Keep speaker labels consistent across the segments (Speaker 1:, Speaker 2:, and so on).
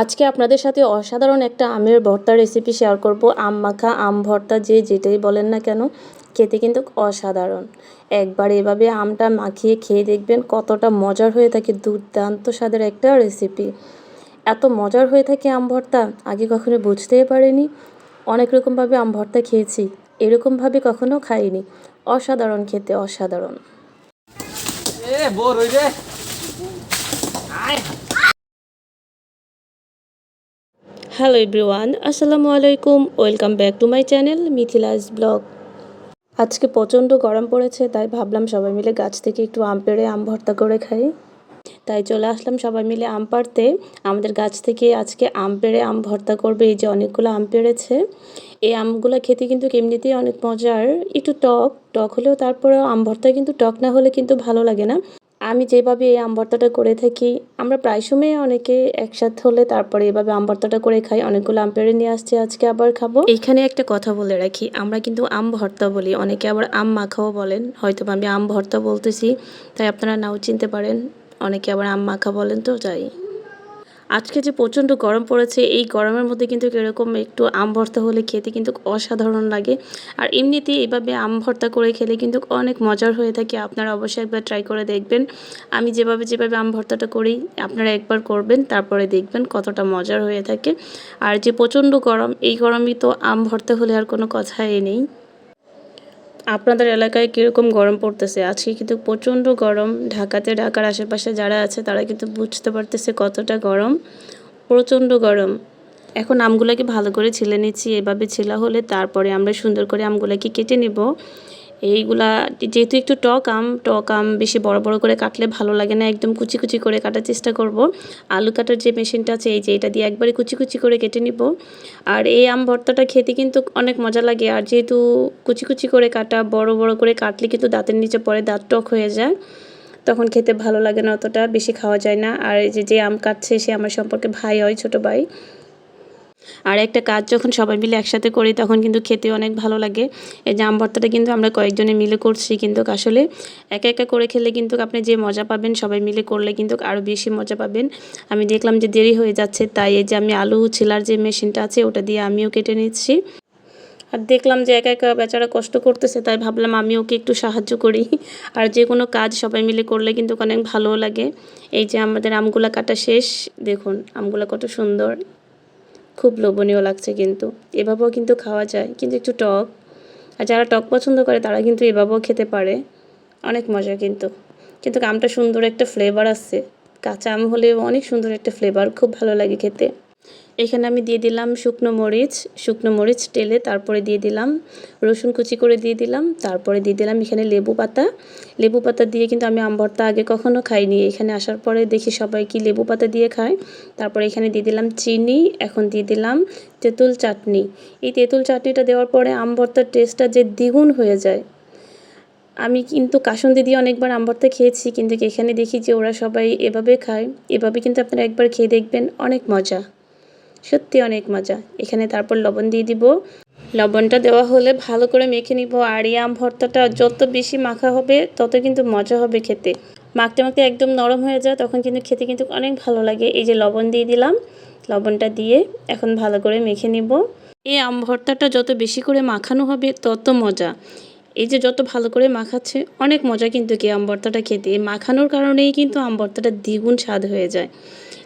Speaker 1: আজকে আপনাদের সাথে অসাধারণ একটা আমের ভর্তা রেসিপি শেয়ার করব। আম মাখা, আম ভর্তা, যে যেটাই বলেন না কেন, খেতে কিন্তু অসাধারণ। একবার এভাবে আমটা মাখিয়ে খেয়ে দেখবেন কতটা মজার হয়ে থাকে, দুর্দান্ত স্বাদের একটা রেসিপি এত মজার হয়ে থাকে আম ভর্তা, আগে কখনো বুঝতেই পারিনি। অনেক রকমভাবে আম ভর্তা খেয়েছি, এরকমভাবে কখনো খাইনি। অসাধারণ খেতে অসাধারণ।
Speaker 2: রে
Speaker 1: হ্যালো এভরিওয়ান আসসালামু আলাইকুম welcome back to my channel Mithila's blog আজকে প্রচণ্ড গরম পড়েছে, তাই ভাবলাম সবাই মিলে গাছ থেকে একটু আম পেড়ে আম ভর্তা করে খাই। তাই চলে আসলাম সবাই মিলে আম পাড়তে। আমাদের গাছ থেকে আজকে আম পেড়ে আম ভর্তা করবে, এই যে অনেকগুলো আম পেড়েছে। এই আমগুলো খেতে কিন্তু এমনিতেই অনেক মজার। একটু টক টক হলেও তারপরেও আম ভর্তা কিন্তু টক না হলে কিন্তু ভালো লাগে না। আমি যেভাবে এই আম ভর্তাটা করে থাকি, আমরা প্রায় সময় অনেকে একসাথে হলে তারপরে এভাবে আম ভর্তাটা করে খাই। অনেকগুলো আম পেড়ে নিয়ে আসছি, আজকে আবার খাব। এখানে একটা কথা বলে রাখি, আমরা কিন্তু আম ভর্তা বলি। অনেকে আবার আম মাখাও বলেন হয়তো আমি আম ভর্তা বলতেছি, তাই আপনারা নাও চিনতে পারেন, অনেকে আবার আম মাখা বলেন তো, যাই। আজকে যে প্রচণ্ড গরম পড়েছে, এই গরমের মধ্যে কিন্তু এরকম একটু আম ভর্তা হলে খেতে কিন্তু অসাধারণ লাগে। আর এমনিতেই এইভাবে আম ভর্তা করে খেলে কিন্তু অনেক মজার হয়ে থাকে, আপনারা অবশ্যই একবার ট্রাই করে দেখবেন। আমি যেভাবে যেভাবে আম ভর্তাটা করি, আপনারা একবার করবেন, তারপরে দেখবেন কতটা মজার হয়ে থাকে। আর যে প্রচণ্ড গরম, এই গরমই তো আম ভর্তা হলে আর কোনো কথাই নেই। আপনাদের এলাকায় কীরকম গরম পড়তেছে? আজকে কিন্তু প্রচণ্ড গরম। ঢাকাতে, ঢাকার আশেপাশে যারা আছে, তারা কিন্তু বুঝতে পারতেছে কতটা গরম। প্রচণ্ড গরম। এখন আমগুলোকে ভালো করে ছিলে নিচ্ছি। এভাবে ছিলা হলে তারপরে আমরা সুন্দর করে আমগুলোকে কেটে নেব। এইগুলা, যেহেতু একটু টক আম টক আম বেশি বড় বড় করে কাটলে ভালো লাগে না, একদম কুচি কুচি করে কাটার চেষ্টা করব। আলু কাটার যে মেশিনটা আছে, এই যে এটা দিয়ে একবারে কুচি কুচি করে কেটে নিব। আর এই আম ভর্তাটা খেতে কিন্তু অনেক মজা লাগে, আর যেহেতু কুচি কুচি করে কাটা, বড় বড় করে কাটলে কিন্তু দাঁতের নিচে পরে দাঁত টক হয়ে যায়। তখন খেতে ভালো লাগে না অতটা, বেশি খাওয়া যায় না। আর এই যে যে আম কাটছে, সে আমার সম্পর্কে ভাই হয়, ছোট ভাই। আর একটা কাজ যখন সবাই মিলে একসাথে করি, তখন কিন্তু খেতে অনেক ভালো লাগে। এই জাম ভর্তাটা কিন্তু আমরা কয়েকজনে মিলে করছি, কিন্তু আসলে একা একা করে খেলে কিন্তু আপনি যে মজা পাবেন, সবাই মিলে করলে কিন্তু আরও বেশি মজা পাবেন। আমি দেখলাম যে দেরি হয়ে যাচ্ছে, তাই এই যে আমি আলু ছিলার যে মেশিনটা আছে, ওটা দিয়ে আমিও কেটে নিচ্ছি। আর দেখলাম যে একা একা বেচারা কষ্ট করতেছে, তাই ভাবলাম আমি ওকে একটু সাহায্য করি। আর যে কোনো কাজ সবাই মিলে করলে কিন্তু অনেক ভালোও লাগে। এই যে আমাদের আমগুলা কাটা শেষ, দেখুন আমগুলা কত সুন্দর। খুব লোভনীয় লাগছে কিন্তু। এভাবেও কিন্তু খাওয়া যায়, কিন্তু একটু টক। আর যারা টক পছন্দ করে, তারা কিন্তু এভাবেও খেতে পারে। অনেক মজা কিন্তু। কিন্তু আমটা সুন্দর একটা ফ্লেভার আসছে। কাঁচা আম হলেও অনেক সুন্দর একটা ফ্লেভার খুব ভালো লাগে খেতে। এখানে আমি দিয়ে দিলাম শুকনো মরিচ শুকনো মরিচ টেলে তারপরে দিয়ে দিলাম রসুন কুচি করে দিয়ে দিলাম, তারপরে দিয়ে দিলাম এখানে লেবু পাতা। লেবু পাতা দিয়ে কিন্তু আমি আম ভর্তা আগে কখনো খাইনি। এখানে আসার পরে দেখি সবাই কি লেবু পাতা দিয়ে খায়। তারপরে এখানে দিয়ে দিলাম চিনি, এখন দিয়ে দিলাম তেঁতুল চাটনি। এই তেঁতুল চাটনিটা দেওয়ার পরে আম ভর্তার টেস্টটা যে দ্বিগুণ হয়ে যায়। আমি কিন্তু কাসন্দি দিয়ে অনেকবার আম ভর্তা খেয়েছি, কিন্তু এখানে দেখি যে ওরা সবাই এভাবে খায়। এভাবে কিন্তু আপনারা একবার খেয়ে দেখবেন, অনেক মজা। সত্যি অনেক মজা। এখানে তারপর লবণ দিয়ে দিব। লবণটা দেওয়া হলে ভালো করে মেখে নিব। আর এই আম ভর্তাটা যত বেশি মাখা হবে, তত কিন্তু মজা হবে খেতে। মাখতে মাখতে একদম নরম হয়ে যায়, তখন কিন্তু খেতে কিন্তু অনেক ভালো লাগে। এই যে লবণ দিয়ে দিলাম, লবণটা দিয়ে এখন ভালো করে মেখে নিব। এই আম ভর্তাটা যত বেশি করে মাখানো হবে, তত মজা। এই যে যত ভালো করে মাখাচ্ছে, অনেক মজা কিন্তু কি আম ভর্তাটা খেতে। মাখানোর কারণেই কিন্তু আম ভর্তাটা দ্বিগুণ স্বাদ হয়ে যায়।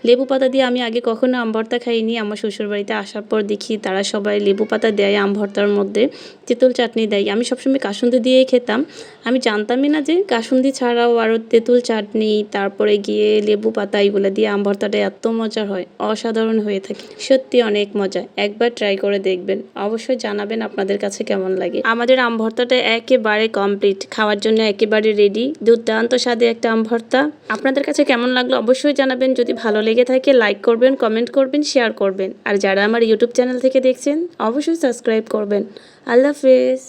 Speaker 1: লেবু পাতা দিয়ে আমি আগে কখনো আম ভর্তা খাইনি। আমার শ্বশুরবাড়িতে আসার পর দেখি তারা সবাই লেবু পাতা দেয়, আম ভর্তার মধ্যে তেঁতুল চাটনি দেয়। আমি সবসময় কাসুন্দি দিয়েই খেতাম। আমি জানতামই না যে কাসুন্দি ছাড়াও আরও তেঁতুল চাটনি, তারপরে গিয়ে লেবু পাতা এগুলো দিয়ে আম ভর্তাটা এত মজার হয়, অসাধারণ হয়ে থাকে। সত্যি অনেক মজা। একবার ট্রাই করে দেখবেন। অবশ্যই জানাবেন আপনাদের কাছে কেমন লাগে। আমাদের আম ভর্তাটা একেবারে কমপ্লিট খাওয়ার জন্য একেবারে রেডি দুর্দান্ত স্বাদে একটা আম ভর্তা। আপনাদের কাছে কেমন লাগল অবশ্যই জানাবেন। যদি ভালো লেগে থাকে লাইক করবেন কমেন্ট করবেন শেয়ার করবেন। আর যারা আমার ইউটিউব চ্যানেল থেকে দেখছেন, অবশ্যই সাবস্ক্রাইব করবেন। আল্লাহ হাফেজ।